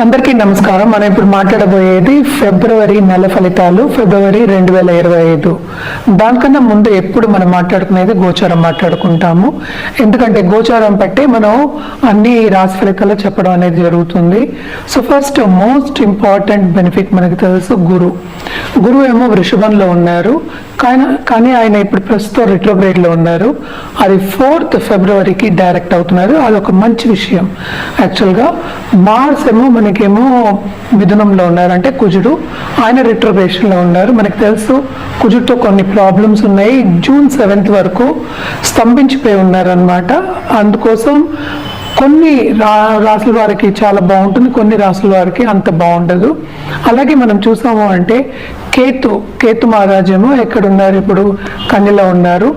అందరికీ నమస్కారం. మనం ఇప్పుడు మాట్లాడబోయేది ఫిబ్రవరి నెల ఫలితాలు ఫిబ్రవరి రెండు వేల ఇరవై ఐదు. దానికన్నా ముందు ఎప్పుడు మనం మాట్లాడుకునేది గోచారం మాట్లాడుకుంటాము. ఎందుకంటే గోచారం బట్టి మనం అన్ని రాశి ఫలితాలు చెప్పడం అనేది జరుగుతుంది. So first most important benefit మనకు తెలుసు గురు. గురువు ఏమో వృషభంలో ఉన్నారు. కానీ కానీ ఆయన ఇప్పుడు ప్రస్తుతం retrograde లో ఉన్నారు. అది ఫోర్త్ ఫిబ్రవరికి డైరెక్ట్ అవుతున్నారు. అది ఒక మంచి విషయం. యాక్చువల్గా మార్స్ ఏమో మనకేమో మిథునంలో ఉన్నారు. అంటే కుజుడు. ఆయన రిట్రోగ్రేషన్లో ఉన్నారు. మనకు తెలుసు కుజుడితో కొన్ని ప్రాబ్లమ్స్ ఉన్నాయి. జూన్ సెవెంత్ వరకు స్తంభించిపోయి ఉన్నారనమాట అందుకోసం కొన్ని రా రాసుల వారికి చాలా బాగుంటుంది కొన్ని రాసుల వారికి అంత బాగుండదు. అలాగే మనం చూసాము అంటే కేతు కేతు మహారాజేమో ఎక్కడ ఉన్నారు ఇప్పుడు కన్యలో ఉన్నారు.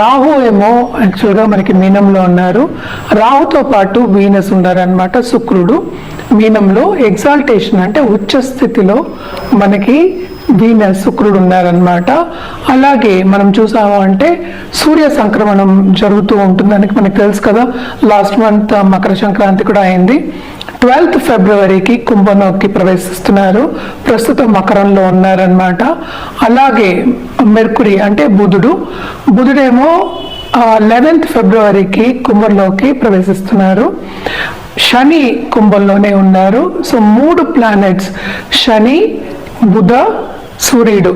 రాహు ఏమో యాక్చువల్గా మనకి మీనంలో ఉన్నారు. రాహుతో పాటు వీనస్ ఉన్నారనమాట శుక్రుడు. మీనంలో ఎగ్జాల్టేషన్ అంటే ఉచ్చ స్థితిలో మనకి వీనస్ శుక్రుడు ఉన్నారనమాట అలాగే మనం చూసాము అంటే సూర్య సంక్రమణం జరుగుతూ ఉంటుంది మనకు తెలుసు కదా. లాస్ట్ మంత్ మకర సంక్రాంతి కూడా అయింది. ట్వెల్త్ ఫిబ్రవరికి కుంభంలోకి ప్రవేశిస్తున్నారు. ప్రస్తుతం మకరంలో ఉన్నారనమాట అలాగే మెర్కురి అంటే బుధుడు. బుధుడేమో లెవెన్త్ ఫిబ్రవరికి కుంభంలోకి ప్రవేశిస్తున్నారు. శని కుంభంలోనే ఉన్నారు. సో మూడు ప్లానెట్స్ శని బుధ సూర్యుడు.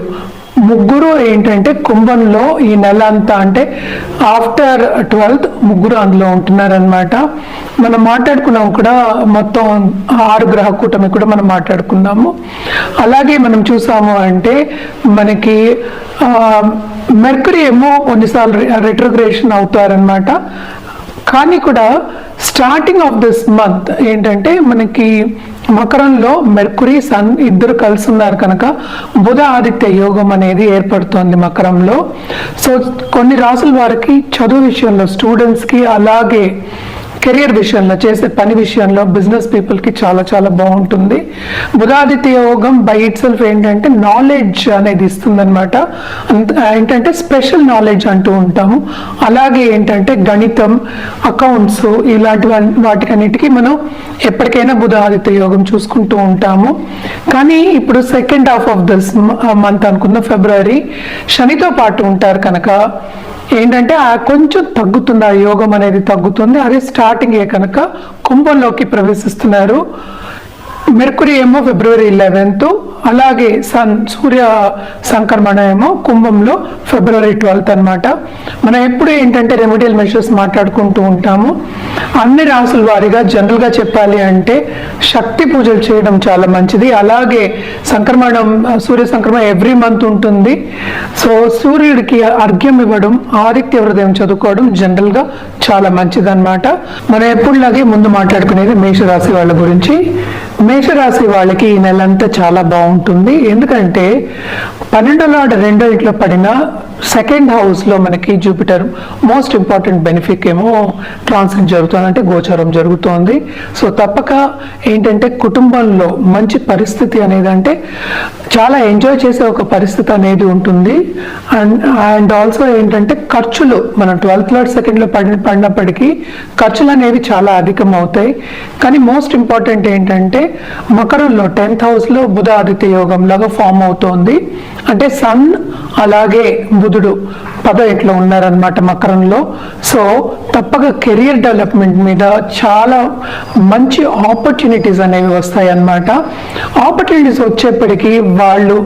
ముగ్గురు ఏంటంటే కుంభంలో ఈ నెల అంతా అంటే ఆఫ్టర్ ట్వెల్త్ ముగ్గురు అందులో ఉంటున్నారనమాట మనం మాట్లాడుకున్నాం కూడా మొత్తం ఆరు గ్రహ కూటమి కూడా మనం మాట్లాడుకున్నాము అలాగే మనం చూసాము అంటే మనకి మెర్కరీ ఏమో కొన్నిసార్లు రిట్రగ్రేషన్ అవుతారనమాట కానీ కూడా స్టార్టింగ్ ఆఫ్ దిస్ మంత్ ఏంటంటే మనకి మకరంలో మెర్కురీ సన్ ఇద్దరు కలిసి ఉన్నారు కనుక బుధ ఆదిత్య యోగం అనేది ఏర్పడుతోంది మకరంలో. సో కొన్ని రాసుల వారికి చదువు విషయంలో స్టూడెంట్స్కి అలాగే కెరియర్ విషయంలో చేసే పని విషయంలో బిజినెస్ పీపుల్కి చాలా చాలా బాగుంటుంది. బుధాదిత్య యోగం బై ఇట్ సెల్ఫ్ ఏంటంటే నాలెడ్జ్ అనేది ఇస్తుందన్నమాట. అనమాట ఏంటంటే స్పెషల్ నాలెడ్జ్ అంటూ ఉంటాము. అలాగే ఏంటంటే గణితం అకౌంట్స్ ఇలాంటి వాటికన్నిటికీ మనం ఎప్పటికైనా బుధాదిత్య యోగం చూసుకుంటూ ఉంటాము. కానీ ఇప్పుడు second half of this month అనుకున్న ఫిబ్రవరి శనితో పాటు ఉంటారు కనుక ఏంటంటే ఆ కొంచెం తగ్గుతుంది ఆ యోగం అనేది తగ్గుతుంది. అదే స్టార్టింగే కనుక కుంభంలోకి ప్రవేశిస్తున్నారు. మెర్కురీ ఏమో ఫిబ్రవరి లెవెన్త్ అలాగే సన్ సూర్య సంక్రమణ ఏమో కుంభంలో ఫిబ్రవరి ట్వెల్త్ అనమాట మనం ఎప్పుడు ఏంటంటే రెమెడియల్ మెషర్స్ మాట్లాడుకుంటూ ఉంటాము. అన్ని రాసుల వారిగా జనరల్గా చెప్పాలి అంటే శక్తి పూజలు చేయడం చాలా మంచిది. అలాగే సంక్రమణం సూర్య సంక్రమణం ఎవ్రీ మంత్ ఉంటుంది. సో సూర్యుడికి అర్ఘ్యం ఇవ్వడం ఆదిత్య హృదయం చదువుకోవడం జనరల్గా చాలా మంచిది అనమాట మనం ఎప్పుడులాగే ముందు మాట్లాడుకునేది మేషరాశి వాళ్ళ గురించి. మేషరాశి వాళ్ళకి ఈ నెలంతా చాలా బాగుంది. బాగుంటుంది. ఎందుకంటే పన్నెండో లాడ్ రెండో ఇంట్లో పడిన సెకండ్ హౌస్లో మనకి జూపిటర్ మోస్ట్ ఇంపార్టెంట్ బెనిఫిట్ ఏమో ట్రాన్సిట్ జరుగుతుంది అంటే గోచారం జరుగుతోంది. సో తప్పక ఏంటంటే కుటుంబంలో మంచి పరిస్థితి అనేది అంటే చాలా ఎంజాయ్ చేసే ఒక పరిస్థితి అనేది ఉంటుంది. అండ్ అండ్ ఆల్సో ఏంటంటే ఖర్చులు మనం ట్వెల్త్ లాడ్ సెకండ్లో పడి పడినప్పటికీ ఖర్చులు అనేవి చాలా అధికం అవుతాయి కానీ మోస్ట్ ఇంపార్టెంట్ ఏంటంటే మకరంలో టెన్త్ హౌస్లో బుధ ఆదిత్య యోగం లాగా ఫామ్ అవుతోంది. అంటే సన్ అలాగే బుధుడు పద ఇట్లా ఉన్నారనమాట మకరంలో. సో తప్పక కెరియర్ డెవలప్మెంట్ మీద చాలా మంచి ఆపర్చునిటీస్ అనేవి వస్తాయి అన్నమాట ఆపర్చునిటీస్ వచ్చేప్పటికీ వాళ్ళు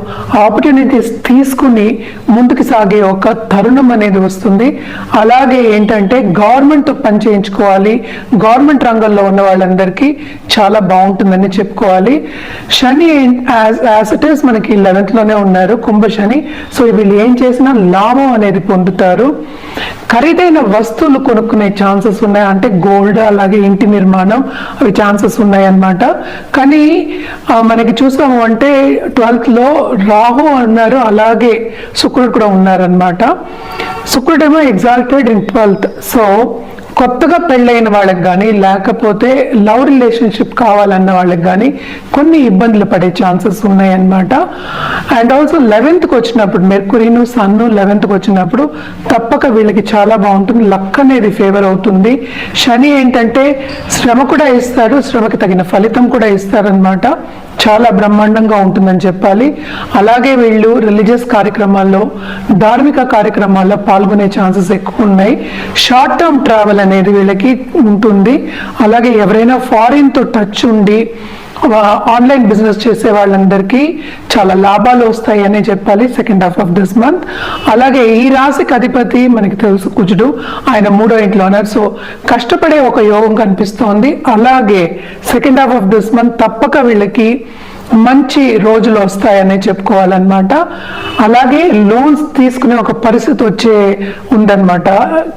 ఆపర్చునిటీస్ తీసుకుని ముందుకు సాగే ఒక తరుణం అనేది వస్తుంది. అలాగే ఏంటంటే గవర్నమెంట్తో పని చేయించుకోవాలి. గవర్నమెంట్ రంగంలో ఉన్న వాళ్ళందరికీ చాలా బాగుంటుందని చెప్పుకోవాలి. శని యాజ్ ఇట్ ఈస్ మనకి లెవెన్త్లోనే ఉన్నారు కుంభ శని సో వీళ్ళు ఏం చేసినా లాభం అనేది పొందుతారు. ఖరీదైన వస్తువులు కొనుక్కునే ఛాన్సెస్ ఉన్నాయి. అంటే గోల్డ్ అలాగే ఇంటి నిర్మాణం అవి ఛాన్సెస్ ఉన్నాయి అన్నమాట కానీ మనకి చూసాము అంటే ట్వెల్త్లో రాహు అన్నారు అలాగే శుక్రుడు కూడా ఉన్నారనమాట శుక్రుడేమో ఎగ్జాల్టెడ్ ఇన్ ట్వెల్త్ సో కొత్తగా పెళ్ళైన వాళ్ళకి కానీ లేకపోతే లవ్ రిలేషన్షిప్ కావాలన్న వాళ్ళకి కానీ కొన్ని ఇబ్బందులు పడే ఛాన్సెస్ ఉన్నాయన్నమాట. అండ్ ఆల్సో లెవెన్త్కి వచ్చినప్పుడు మెర్కురీను సన్ను లెవెన్త్కి వచ్చినప్పుడు తప్పక వీళ్ళకి చాలా బాగుంటుంది. లక్ అనేది ఫేవర్ అవుతుంది. శని ఏంటంటే శ్రమ కూడా ఇస్తాడు శ్రమకి తగిన ఫలితం కూడా ఇస్తారనమాట చాలా బ్రహ్మాండంగా ఉంటుందని చెప్పాలి. అలాగే వీళ్ళు రిలీజియస్ కార్యక్రమాల్లో ధార్మిక కార్యక్రమాల్లో పాల్గొనే ఛాన్సెస్ ఎక్కువ ఉన్నాయి. షార్ట్ టర్మ్ ట్రావెల్ అనేది వీళ్ళకి ఉంటుంది. అలాగే ఎవరైనా ఫారిన్తో టచ్ ఉండి ఆన్లైన్ బిజినెస్ చేసే వాళ్ళందరికీ చాలా లాభాలు వస్తాయి అనే చెప్పాలి second half of this month. అలాగే ఈ రాశికి అధిపతి మనకి తెలుసు కుజుడు. ఆయన మూడో ఇంట్లో ఉన్నారు. సో కష్టపడే ఒక యోగం కనిపిస్తోంది. అలాగే second half of this month తప్పక వీళ్ళకి మంచి రోజులు వస్తాయనే చెప్పుకోవాలన్నమాట. అలాగే లోన్స్ తీసుకునే ఒక పరిస్థితి వచ్చే ఉందన్నమాట.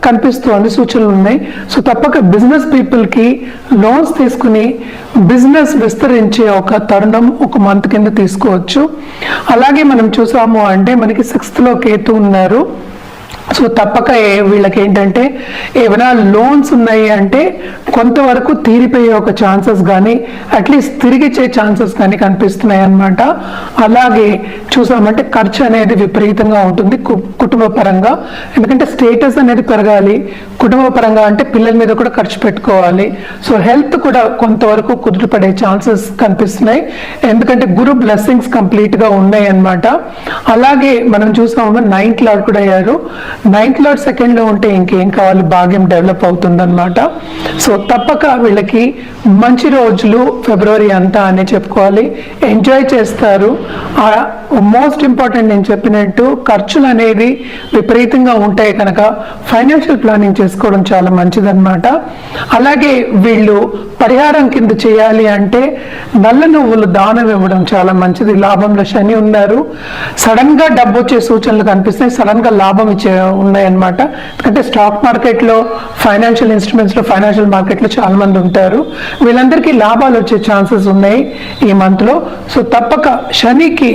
కనిపిస్తోంది సూచనలు ఉన్నాయి. సో తప్పక బిజినెస్ పీపుల్కి లోన్స్ తీసుకుని బిజినెస్ విస్తరించే ఒక తరుణం ఒక మంత్ కింద తీసుకోవచ్చు. అలాగే మనం చూసాము అంటే మనకి సిక్స్త్లో కేతు ఉన్నారు. సో తప్పక వీళ్ళకి ఏంటంటే ఏమైనా లోన్స్ ఉన్నాయి అంటే కొంతవరకు తీరిపోయే ఒక ఛాన్సెస్ కానీ అట్లీస్ట్ తిరిగిచ్చే ఛాన్సెస్ కానీ కనిపిస్తున్నాయి అన్నమాట. అలాగే చూసామంటే ఖర్చు అనేది విపరీతంగా ఉంటుంది కు- కుటుంబ పరంగా ఎందుకంటే స్టేటస్ అనేది పెరగాలి. కుటుంబ పరంగా అంటే పిల్లల మీద కూడా ఖర్చు పెట్టుకోవాలి. సో హెల్త్ కూడా కొంతవరకు కుదుటపడే ఛాన్సెస్ కనిపిస్తున్నాయి. ఎందుకంటే గురు బ్లెస్సింగ్స్ కంప్లీట్గా ఉన్నాయి అన్నమాట. అలాగే మనం చూసాము నైన్త్ లార్డ్ కూడా అయ్యారు. నైన్త్ లార్డ్ సెకండ్లో ఉంటే ఇంకేం కావాలి? భాగ్యం డెవలప్ అవుతుందన్నమాట. సో తప్పక వీళ్ళకి మంచి రోజులు ఫిబ్రవరి అంతా అని చెప్పుకోవాలి. ఎంజాయ్ చేస్తారు. మోస్ట్ ఇంపార్టెంట్ నేను చెప్పినట్టు ఖర్చులు అనేది విపరీతంగా ఉంటాయి కనుక ఫైనాన్షియల్ ప్లానింగ్ చేసుకోవడం చాలా మంచిదన్నమాట. అలాగే వీళ్ళు పరిహారం కింద చేయాలి అంటే నల్ల నువ్వులు దానం ఇవ్వడం చాలా మంచిది. లాభంలో శని ఉన్నారు. సడన్గా డబ్బు వచ్చే సూచనలు కనిపిస్తాయి సడన్గా లాభం ఇచ్చే ఉన్నాయన్నమాట. ఎందుకంటే స్టాక్ మార్కెట్లో ఫైనాన్షియల్ ఇన్స్ట్రుమెంట్స్లో ఫైనాన్షియల్ మార్కెట్లో చాలా మంది ఉంటారు. వీళ్ళందరికీ లాభాలు వచ్చే ఛాన్సెస్ ఉన్నాయి ఈ మంత్లో. సో తప్పక శనికి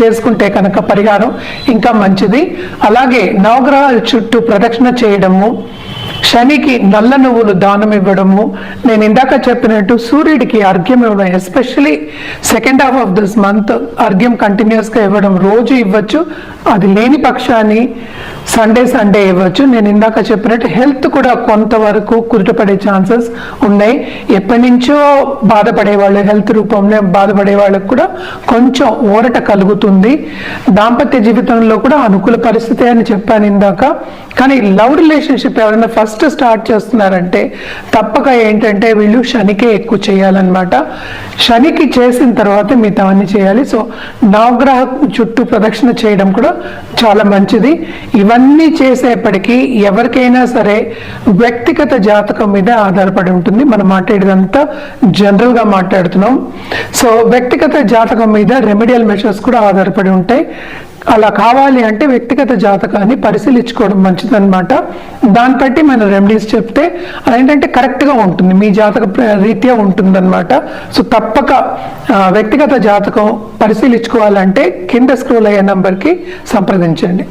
చేసుకుంటే కనుక పరిహారం ఇంకా మంచిది. అలాగే నవగ్రహాల చుట్టూ ప్రదక్షిణ చేయడము శనికి నల్ల నువ్వులు దానం ఇవ్వడము. నేను ఇందాక చెప్పినట్టు సూర్యుడికి అర్ఘ్యం ఇవ్వడం especially second half of this month అర్ఘ్యం కంటిన్యూస్గా ఇవ్వడం రోజు ఇవ్వచ్చు. అది లేని పక్షాన్ని సండే సండే ఇవ్వచ్చు. నేను ఇందాక చెప్పినట్టు హెల్త్ కూడా కొంతవరకు కుదుటపడే ఛాన్సెస్ ఉన్నాయి. ఎప్పటి నుంచో బాధపడే వాళ్ళు హెల్త్ రూపంలో బాధపడే వాళ్ళకు కూడా కొంచెం ఊరట కలుగుతుంది. దాంపత్య జీవితంలో కూడా అనుకూల పరిస్థితి అని చెప్పాను ఇందాక. కానీ లవ్ రిలేషన్షిప్ ఎవరైనా ఫస్ట్ స్టార్ట్ చేస్తున్నారంటే తప్పక ఏంటంటే వీళ్ళు శనికే ఎక్కువ చేయాలన్నమాట. శనికి చేసిన తర్వాత మిగతా అన్ని చేయాలి. సో నవగ్రహ చుట్టూ ప్రదక్షిణ చేయడం కూడా చాలా మంచిది. ఇవన్నీ చేసేప్పటికీ ఎవరికైనా సరే వ్యక్తిగత జాతకం మీద ఆధారపడి ఉంటుంది. మనం మాట్లాడేదంతా జనరల్గా మాట్లాడుతున్నాం. సో వ్యక్తిగత జాతకం మీద రెమెడియల్ మెషర్స్ కూడా ఆధారపడి ఉంటాయి. అలా కావాలి అంటే వ్యక్తిగత జాతకాన్ని పరిశీలించుకోవడం మంచిదన్నమాట. దాన్ని బట్టి మన రెమెడీస్ చెప్తే అదేంటంటే కరెక్ట్గా ఉంటుంది. మీ జాతక ప్ర- రీత్యా ఉంటుందన్నమాట. సో తప్పక వ్యక్తిగత జాతకం పరిశీలించుకోవాలంటే కింద స్క్రోల్ అయ్యే నంబర్కి సంప్రదించండి.